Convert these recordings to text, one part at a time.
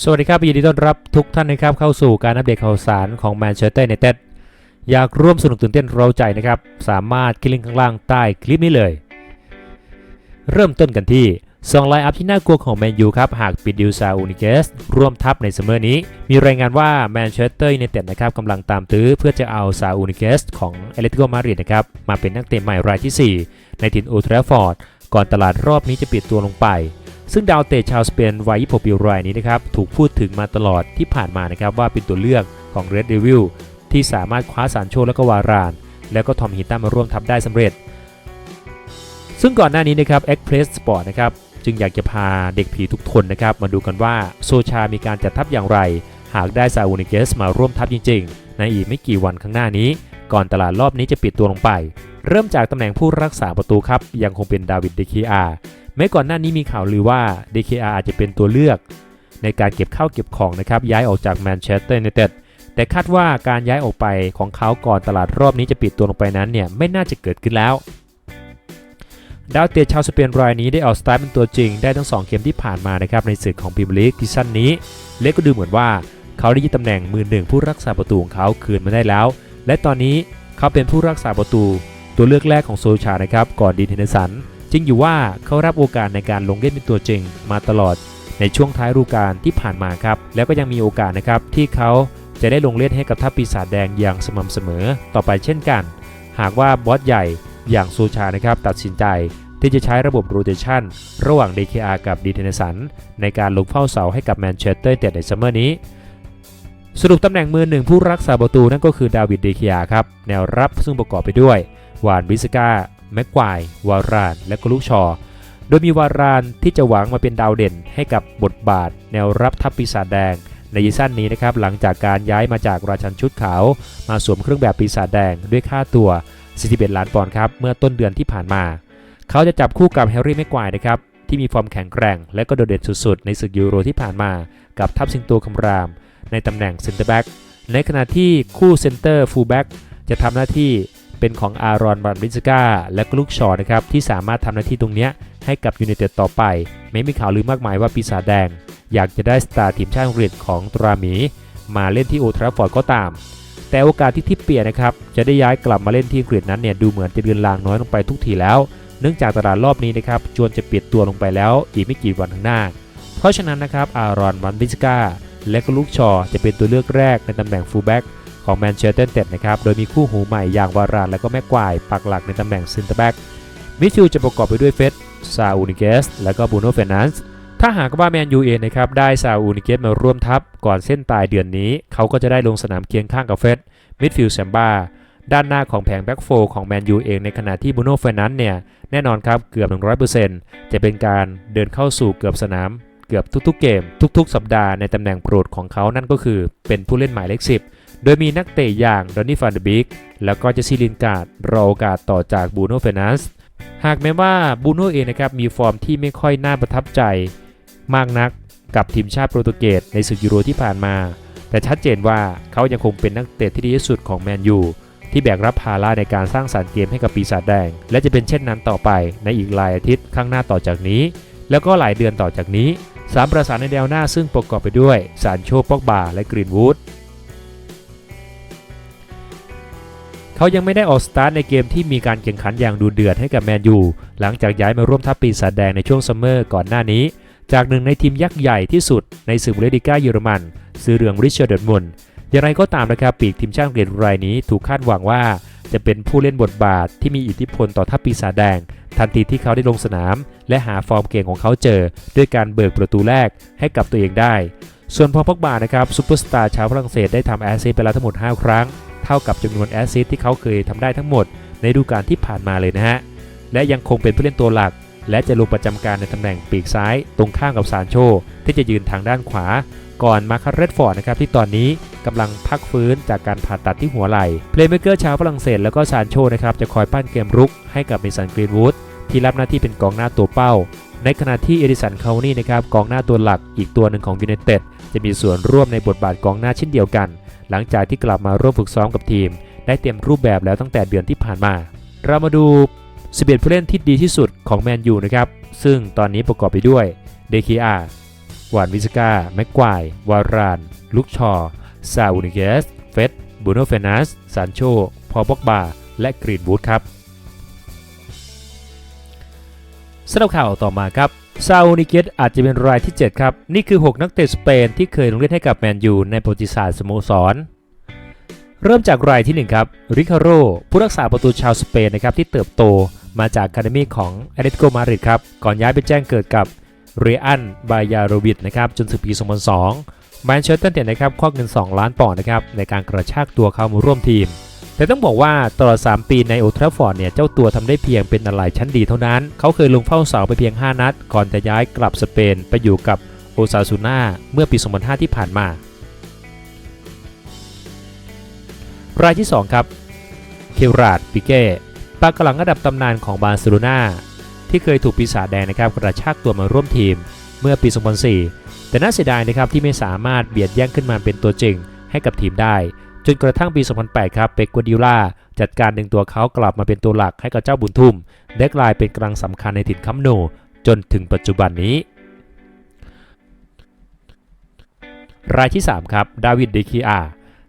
สวัสดีครับยินดีต้อนรับทุกท่านนะครับเข้าสู่การอัปเดตข่าวสารของแมนเชสเตอร์ n นเต็ดอยากร่วมสนุกตื่นเต้นเราใจนะครับ สามารถคลิกลิงก์ข้างล่างใต้คลิปนี้เลย เริ่มต้นกันที่สองไลน์อัพที่น่ากลัวของแมนยูครับ หากปิดดิวซาอูนิเกสร่วมทัพในซัมเมอร์นี้ มีรายงานว่าแมนเชสเตอร์ n นเต็ดนะครับกำลังตามตื้อเพื่อจะเอาซาอูนิเกสของเอเลติโกมาริดนะครับมาเป็นนักเตะใหม่รายที่ 4 ในถิ่นโอทราฟอร์ดก่อนตลาดรอบนี้จะปิดตัวลงไป ซึ่งดาวเตะชาวสเปนวัย 26 ปีรายนี้นะครับถูกพูดถึงมาตลอดที่ผ่านมานะครับว่าเป็นตัวเลือกของ Red Devil ที่สามารถคว้าสารโชและก็วาราน แล้วก็ทอมฮิตตันมาร่วมทัพได้สำเร็จ ซึ่งก่อนหน้านี้นะครับ Express Sport นะครับจึงอยากจะพาเด็กผีทุกคนนะครับมาดูกันว่าโซชามีการจัดทัพอย่างไร หากได้ซาอูนิเกสมาร่วมทัพจริง ๆ ในอีกไม่กี่วันข้างหน้านี้ ก่อนตลาดรอบนี้จะปิดตัวลงไป เริ่มจากตำแหน่งผู้รักษาประตูครับ ยังคงเป็นดาวิดเดคีอาแม้ก่อนหน้านี้มีข่าวลือว่า DKR อาอาจจะเป็นตัวเลือก ในการเก็บข้าวเก็บของนะครับย้ายออกจากแมนเชสเตอร์ยูไนเต็ดแต่คาดว่าการย้ายออกไปของเขาก่อนตลาดรอบนี้จะปิดตัวลงไปนั้นเนี่ยไม่น่าจะเกิดขึ้นแล้วดาวเตะชาวสเปนรายนี้ได้ออกสตาร์ทเป็นตัวจริงได้ทั้ง 2 เกมที่ผ่านมานะครับในศึกของพรีเมียร์ลีกซีซั่นนี้และก็ดูเหมือนว่าเขาได้ยึดตำแหน่งมือหนึ่งผู้รักษาประตูของเขาคืนมาได้แล้ว และตอนนี้เขาเป็นผู้รักษาประตู ตัวเลือกแรกของโซชานะครับก่อนดีนเทนสันจริงอยู่ว่าเขารับโอกาสในการลงเล่นเป็นตัวจริงมาตลอดในช่วงท้ายฤดูกาลที่ผ่านมาครับ แล้วก็ยังมีโอกาสนะครับที่เขาจะได้ลงเล่นให้กับทัพปีศาจแดงอย่างสม่ำเสมอต่อไปเช่นกัน หากว่าบอสใหญ่อย่างโซชานะครับตัดสินใจที่จะใช้ระบบโรเตชันระหว่าง DKR กับดีเทนสันในการลงเฝ้าเสาให้กับแมนเชสเตอร์เต็ดในซัมเมอร์นี้ สรุปตำแหน่งมือหนึ่งผู้รักษาประตูนั่นก็คือดาวิดเดคียครับแนวรับซึ่งประกอบไปด้วย วานบิสกาแม็กควาย วาราน และก็ลูกชอ โดยมีวารานที่จะหวังมาเป็นดาวเด่นให้กับบทบาท แนวรับทัพปีศาจแดง ในยีซั่นนี้นะครับหลังจากการย้ายมาจากราชันชุดขาว มาสวมเครื่องแบบปีศาจแดงด้วยค่าตัว 41 ล้านปอนด์ครับเมื่อต้นเดือนที่ผ่านมา เขาจะจับคู่กับแฮร์รี่แม็กควายนะครับที่มีฟอร์มแข็งแกร่ง และก็โดดเด่นสุดๆในศึกยูโรที่ผ่านมา กับทัพสิงโตคำราม ในตำแหน่งเซนเตอร์แบ็กในขณะที่คู่เซนเตอร์ฟูลแบ็กจะทำหน้าที่ เป็นของอารอนบันบิสกาและกลูกชอนะครับที่สามารถทำหน้าที่ตรงนี้ให้กับยูไนเต็ดต่อไป ไม่มีข่าวลือมากมายว่าปีศาจแดง อยากจะได้สตาร์ทีมชาติอังกฤษของตราหมี มาเล่นที่โอทราฟอร์ดก็ตาม แต่โอกาสที่ทิปเปียนะครับจะได้ย้ายกลับมาเล่นที่อังกฤษนั้นเนี่ยดูเหมือนจะเดือนลางน้อยลงไปทุกทีแล้ว เนื่องจากตลาดรอบนี้นะครับจวนจะปิดตัวลงไปแล้วอีกไม่กี่วันข้างหน้า เพราะฉะนั้นนะครับอารอนบันบิสกาและก็ลูกชอจะเป็นตัวเลือกแรกในตำแหน่งฟูลแบ็ก ของแมนเชสเตอร์เต็ดนะครับ โดยมีคู่หูใหม่อย่างวารานและก็แม็กควายปักหลักในตำแหน่งซินเตอร์แบ็กมิดฟิลด์จะประกอบไปด้วยเฟสซาอูนิเกส และก็บูโนเฟนันส์ถ้าหากว่าแมนยูเองนะครับได้ซาอูนิเกสมาร่วมทัพก่อนเส้นตายเดือนนี้ เขาก็จะได้ลงสนามเคียงข้างกับเฟสมิดฟิลด์แซมบ้าด้านหน้าของแผงแบ็กโฟของแมนยูเองในขณะที่บูโนเฟนันส์เนี่ยแน่นอนครับเกือบ 100%จะเป็นการเดินเข้าสู่เกือบสนาม เกือบทุกๆเกม ทุก ๆ สัปดาห์ในตำแหน่งโปรดของเขานั่นก็คือเป็นผู้เล่นหมายเลข10 โดยมีนักเตะอย่างดอนนี่ฟานเดบิกแล้วก็เจสซี่ลินการ์ดรอโอกาสต่อจากบูโน่เฟนัสหากแม้ว่าบูโน่เองนะครับมีฟอร์มที่ไม่ค่อยน่าประทับใจ มากนักกับทีมชาติโปรตุเกสในศึกยูโรที่ผ่านมา แต่ชัดเจนว่าเขายังคงเป็นนักเตะที่ดีที่สุดของแมนยูที่แบกรับภาระในการสร้างสารรค์เกมให้กับปีศาจแดง และจะเป็นเช่นนั้นต่อไปในอีกหลายอาทิตย์ข้างหน้าต่อจากนี้ แล้วก็หลายเดือนต่อจากนี้สามประสานในแนวหน้าซึ่งประกอบไปด้วยซานโชป็อกบา และกรีนวูด เขายังไม่ได้ออกสตาร์ทในเกมที่มีการแข่งขันอย่างดูเดือดให้กับแมนยูหลังจากย้ายมาร่วมทัพปีศาจแดงในช่วงซัมเมอร์ก่อนหน้านี้ จากหนึ่งในทีมยักษ์ใหญ่ที่สุดในศึกบุนเดสลิก้าเยอรมันซื้อเรืองริชาร์ดมุนอย่างไรก็ตามนะครับปีกทีมชาติอังกฤษรายนี้ถูกคาดหวังว่า จะเป็นผู้เล่นบทบาทที่มีอิทธิพลต่อทัพปีศาจแดง ทันทีที่เขาได้ลงสนาม และหาฟอร์มเก่งของเขาเจอ ด้วยการเบิกประตูแรกให้กับตัวเองได้ ส่วนพอพักบานะครับซูเปอร์สตาร์ชาวฝรั่งเศสได้ทำแอสซิสต์ไปแล้วทั้งหมด 5 ครั้ง เท่ากับจำนวนแอสซิสต์ที่เขาเคยทำได้ทั้งหมด ในฤดูกาลที่ผ่านมาเลยนะฮะ และยังคงเป็นผู้เล่นตัวหลัก และจะลงประจำการในตำแหน่งปีกซ้าย ตรงข้ามกับซานโช ที่จะยืนทางด้านขวา ก่อนมาคาร์เรตฟอร์ดนะครับที่ตอนนี้กำลังพักฟื้นจากการผ่าตัดที่หัวไหล่เพลย์เมเกอร์ชาวฝรั่งเศสแล้วก็ซานโชนะครับจะคอยปั้นเกมรุกให้กับเมสันกรีนวูดที่รับหน้าที่เป็นกองหน้าตัวเป้า ในขณะที่เอดิสันคาวนี่นะครับกองหน้าตัวหลักอีกตัวหนึ่งของยูไนเต็ดจะมีส่วนร่วมในบทบาทกองหน้าเช่นเดียวกัน หลังจากที่กลับมาร่วมฝึกซ้อมกับทีม ได้เต็มรูปแบบแล้วตั้งแต่เดือนที่ผ่านมา เรามาดู11ผู้เล่นที่ดีที่สุดของแมนยูนะครับ ซึ่งตอนนี้ประกอบไปด้วยเดคีอาวานวิสกาแม็กควาย วาราน ลุกชอ ซาอูนิเกส เฟสบูโนเฟนัสซานโช พอบอกบา และกรีนวูดครับสำหรับข่าวต่อมาครับ ซาอูนิเกสอาจจะเป็นรายที่ 7 ครับ นี่คือ 6 นักเตะสเปนที่เคยลงเล่นให้กับแมนยูในประวัติศาสตร์สโมสร เริ่มจากรายที่ 1 ครับ ริคาโรผู้รักษาประตูชาวสเปนนะครับที่เติบโตมาจากคาเดมี่ของแอตเลติโกมาดริดครับ ก่อนย้ายไปแจ้งเกิดกับเรอันบายาโรวิดนะครับจนถึงปี 2002แมนเชสเตอร์ยูไนเต็ดนะครับควักเงิน 2 ล้านปอนด์นะครับในการกระชากตัวเข้ามาร่วมทีม แต่ต้องบอกว่าตลอด 3 ปีในโอทราฟอร์ดเนี่ย เจ้าตัวทำได้เพียงเป็นอะไรชั้นดีเท่านั้น เขาเคยลงเฝ้าเสาไปเพียง 5 นัด ก่อนจะย้ายกลับสเปนไปอยู่กับโอซาซูน่าเมื่อปี 2005 ที่ผ่านมา รายที่ 2 ครับ เคราดปิเก้ปากกำลังระดับตำนานของบาร์เซโลนาที่เคยถูกปีศาจแดงนะครับกระชากตัวมาร่วมทีมเมื่อปี 2004 แต่น่าเสียดายนะครับที่ไม่สามารถเบียดแย่งขึ้นมาเป็นตัวจริงให้กับทีมได้ จนกระทั่งปี 2008 ครับเป๊กกัวดิล่าจัดการดึงตัวเขากลับมาเป็นตัวหลักให้กับเจ้าบุญทุ่มได้กลายเป็นกลังสำคัญในถิ่นคัมโน จนถึงปัจจุบันนี้ รายที่ 3 ครับ ดาวิดเดคิอา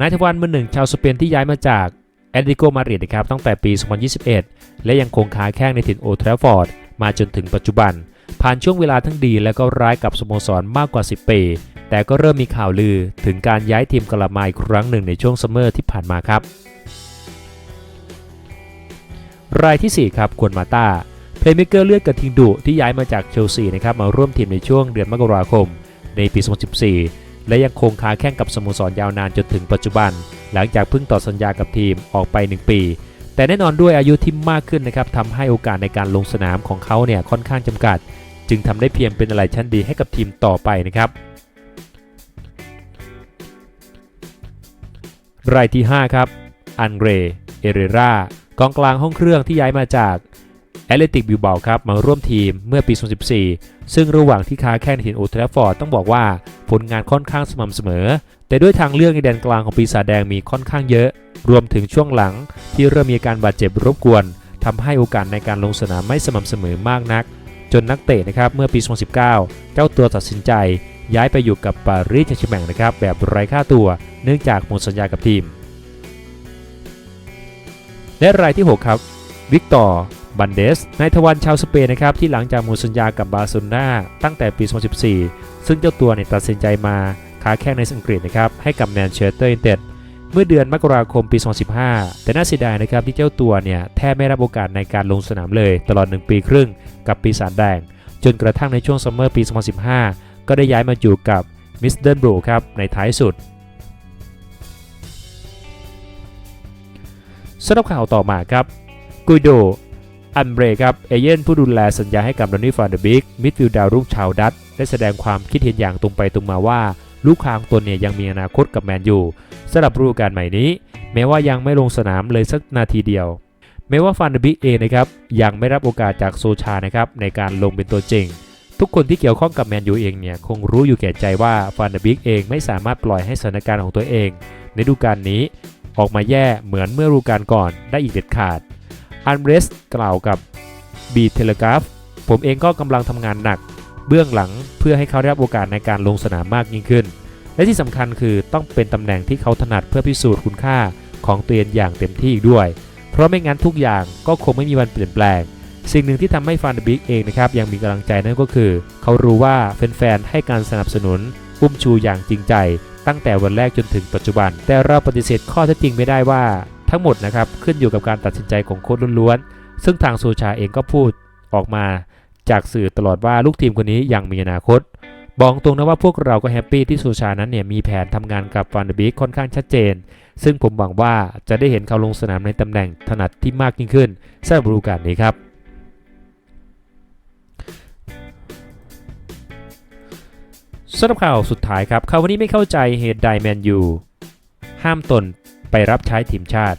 นายทวารมือหนึ่งชาวสเปนที่ย้ายมาจากแอตเลติโกมาดริดนะครับตั้งแต่ปี 2021 และยังคงค้าแข้งในถิ่นโอทราฟอร์ดมาจนถึงปัจจุบัน ผ่านช่วงเวลาทั้งดีและก็ร้ายกับสโมสรมากกว่า 10 ปี แต่ก็เริ่มมีข่าวลือถึงการย้ายทีมกลับมาอีกครั้งหนึ่งในช่วงซัมเมอร์ที่ผ่านมาครับ รายที่ 4 ครับควนมาตาเพลย์เมเกอร์เลือดกระทิงดุที่ย้ายมาจากเชลซีนะครับมาร่วมทีมในช่วงเดือนมกราคม ในปี 2014 และยังคงค้าแข่งกับสโมสรยาวนานจนถึงปัจจุบัน หลังจากเพิ่งต่อสัญญากับทีมออกไป 1 ปี แต่แน่นอนด้วยอายุที่มากขึ้นนะครับทำให้โอกาสในการลงสนามของเขาเนี่ยค่อนข้างจำกัด จึงทำได้เพียงเป็นอะไรชั้นดีให้กับทีมต่อไปนะครับ รายที่ 5 ครับ อันเรเอเรรากองกลางห้องเครื่องที่ย้ายมาจากแอตเลติกบิวเบาครับมาร่วมทีมเมื่อปี 2014 ซึ่งระหว่างที่ค้าแข่งในทีมโอลด์แทราฟอร์ดต้องบอกว่าผลงานค่อนข้างสม่ำเสมอ แต่ด้วยทางเลือกในแดนกลางของปีศาจแดงมีค่อนข้างเยอะ รวมถึงช่วงหลังที่เริ่มมีการบาดเจ็บรบกวนทำให้โอกาสในการลงสนามไม่สม่ำเสมอมากนัก จนนักเตะนะครับเมื่อปี 2019 เจ้าตัวตัดสินใจ ย้ายไปอยู่กับปารีสแซงต์แชร์แมงนะครับแบบไร้ค่าตัวเนื่องจากหมดสัญญากับทีม และรายที่ 6 ครับ วิกตอร์บันเดสนายทวันชาวสเปนนะครับที่หลังจากหมดสัญญากับบาร์เซโลนาตั้งแต่ปี 2014 ซึ่งเจ้าตัวเนี่ยตัดสินใจมาค้าแข่งในอังกฤษนะครับให้กับแมนเชสเตอร์ยูไนเต็ดเมื่อเดือนมกราคมปี 2015 แต่น่าเสียดายนะครับที่เจ้าตัวเนี่ยแทบไม่รับโอกาสในการลงสนามเลย ตลอด 1 ปีครึ่งกับปีศาจแดง จนกระทั่งในช่วงซัมเมอร์ปี 2015 ก็ได้ย้ายมาอยู่กับมิสเดิลบรูครับในท้ายสุดสำหรับข่าวต่อมาครับกุยโดอันเบรครับเอเย่นผู้ดูแลสัญญาให้กับดอนนี่ฟานเดอร์บิกมิดฟิลด์ดาวรุ่งชาวดัตได้แสดงความคิดเห็นอย่างตรงไปตรงมาว่า ลูกคางตัวเนี่ยยังมีอนาคตกับแมนยูสำหรับฤดูกาลใหม่นี้ แม้ว่ายังไม่ลงสนามเลยสักนาทีเดียว แม้ว่าฟานเดอร์บิกเองนะครับยังไม่รับโอกาสจากโซชานะครับในการลงเป็นตัวจริง ทุกคนที่เกี่ยวข้องกับแมนยูเองเนี่ยคงรู้อยู่แก่ใจว่าฟานเดบิกเองไม่สามารถปล่อยให้สถานการณ์ของตัวเอง ในฤดูกาลนี้ ออกมาแย่เหมือนเมื่อฤดูกาลก่อนได้อีกเด็ดขาดอันเรสกล่าวกับบีเทเลกราฟผมเองก็กำลังทำงานหนัก เบื้องหลังเพื่อให้เขาได้รับโอกาสในการลงสนามมากยิ่งขึ้น และที่สำคัญคือต้องเป็นตำแหน่งที่เขาถนัดเพื่อพิสูจน์คุณค่าของตัวเองอย่างเต็มที่อีกด้วย เพราะไม่งั้นทุกอย่างก็คงไม่มีวันเปลี่ยนแปลง สิ่งหนึ่งที่ทำให้ฟานเดบิกเองนะครับยังมีกำลังใจนั่นก็คือ เขารู้ว่าแฟนๆให้การสนับสนุนอุ้มชูอย่างจริงใจ ตั้งแต่วันแรกจนถึงปัจจุบัน แต่เราปฏิเสธข้อเท็จจริงไม่ได้ว่าทั้งหมดนะครับขึ้นอยู่กับการตัดสินใจของโค้ชล้วนๆซึ่งทางโซชาเองก็พูดออกมา จากสื่อตลอดว่าลูกทีมคนนี้ยังมีอนาคตบอกตรงนะว่าพวกเราก็แฮปปี้ที่โซชานั้นเนี่ยมีแผนทำงานกับฟานเดบิกค่อนข้างชัดเจน ซึ่งผมหวังว่าจะได้เห็นเขาลงสนามในตำแหน่งถนัดที่มากยิ่งขึ้นสำหรับฤดูกาลนี้ครับ สำหรับข่าวสุดท้ายครับเขาวันนี้ไม่เข้าใจเหตุใดแมนยูห้ามตนไปรับใช้ทีมชาติ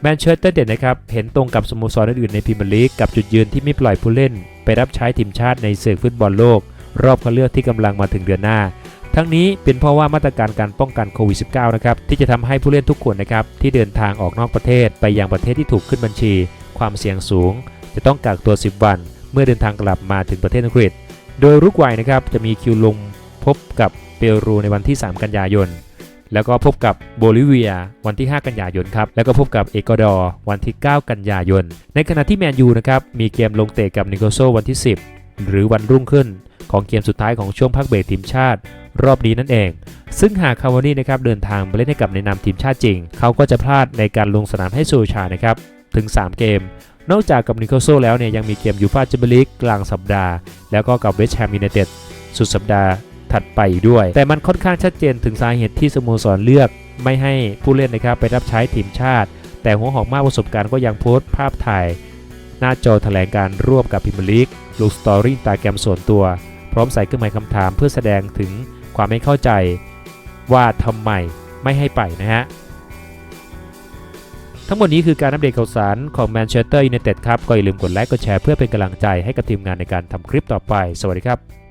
แมนเชสเตอร์เด็ดนะครับเห็นตรงกับสโมสรอื่นในพรีเมียร์ลีกกับจุดยืนที่ไม่ปล่อยผู้เล่น ไปรับใช้ทีมชาติในศึกฟุตบอลโลก รอบคัดเลือกที่กำลังมาถึงเดือนหน้า ทั้งนี้เป็นเพราะว่ามาตรการการป้องกันโควิด -19 นะครับที่จะทำให้ผู้เล่นทุกคนนะครับที่เดินทางออกนอกประเทศไปยังประเทศที่ถูกขึ้นบัญชี ความเสี่ยงสูง จะต้องกักตัว 10 วัน เมื่อเดินทางกลับมาถึงประเทศอังกฤษ โดยรุกวัยนะครับจะมีคิวลงพบกับเปรูในวันที่ 3 กันยายน แล้วก็พบกับโบลิเวียวันที่ 5 กันยายนครับ แล้วก็พบกับเอกวาดอร์วันที่ 9 กันยายน ในขณะที่แมนยูนะครับมีเกมลงเตะกับนิโคโซวันที่ 10 หรือวันรุ่งขึ้นของเกมสุดท้ายของช่วงพักเบรกทีมชาติ รอบนี้นั่นเอง ซึ่งหากคาวานี่นะครับเดินทางไปเล่นให้กับในนามทีมชาติจริง เขาก็จะพลาดในการลงสนามให้โซชานะครับถึง 3 เกม นอกจากกับนิโคโซแล้วเนี่ยยังมีเกมยูฟาแชมเปี้ยนลีกกลางสัปดาห์ แล้วก็กับเวสต์แฮมยูไนเต็ดสุดสัปดาห์ถัดไปด้วย แต่มันค่อนข้างชัดเจนถึงสาเหตุที่สโมสรเลือกไม่ให้ผู้เล่นนะครับไปรับใช้ทีมชาติ แต่หัวหอกมากประสบการณ์ก็ยังโพสต์ภาพถ่าย หน้าจอแถลงการร่วมกับพิมลีกลงสตอรี่ตาแกรมส่วนตัว พร้อมใส่เครื่องหมายคำถามเพื่อแสดงถึงความไม่เข้าใจว่าทำไมไม่ให้ไปนะฮะ ทั้งหมดนี้คือการอัปเดตข่าวสารของแมนเชสเตอร์ยูไนเต็ดครับ ก็อย่าลืมกดไลค์กดแชร์เพื่อเป็นกำลังใจให้กับทีมงานในการทำคลิปต่อไป สวัสดีครับ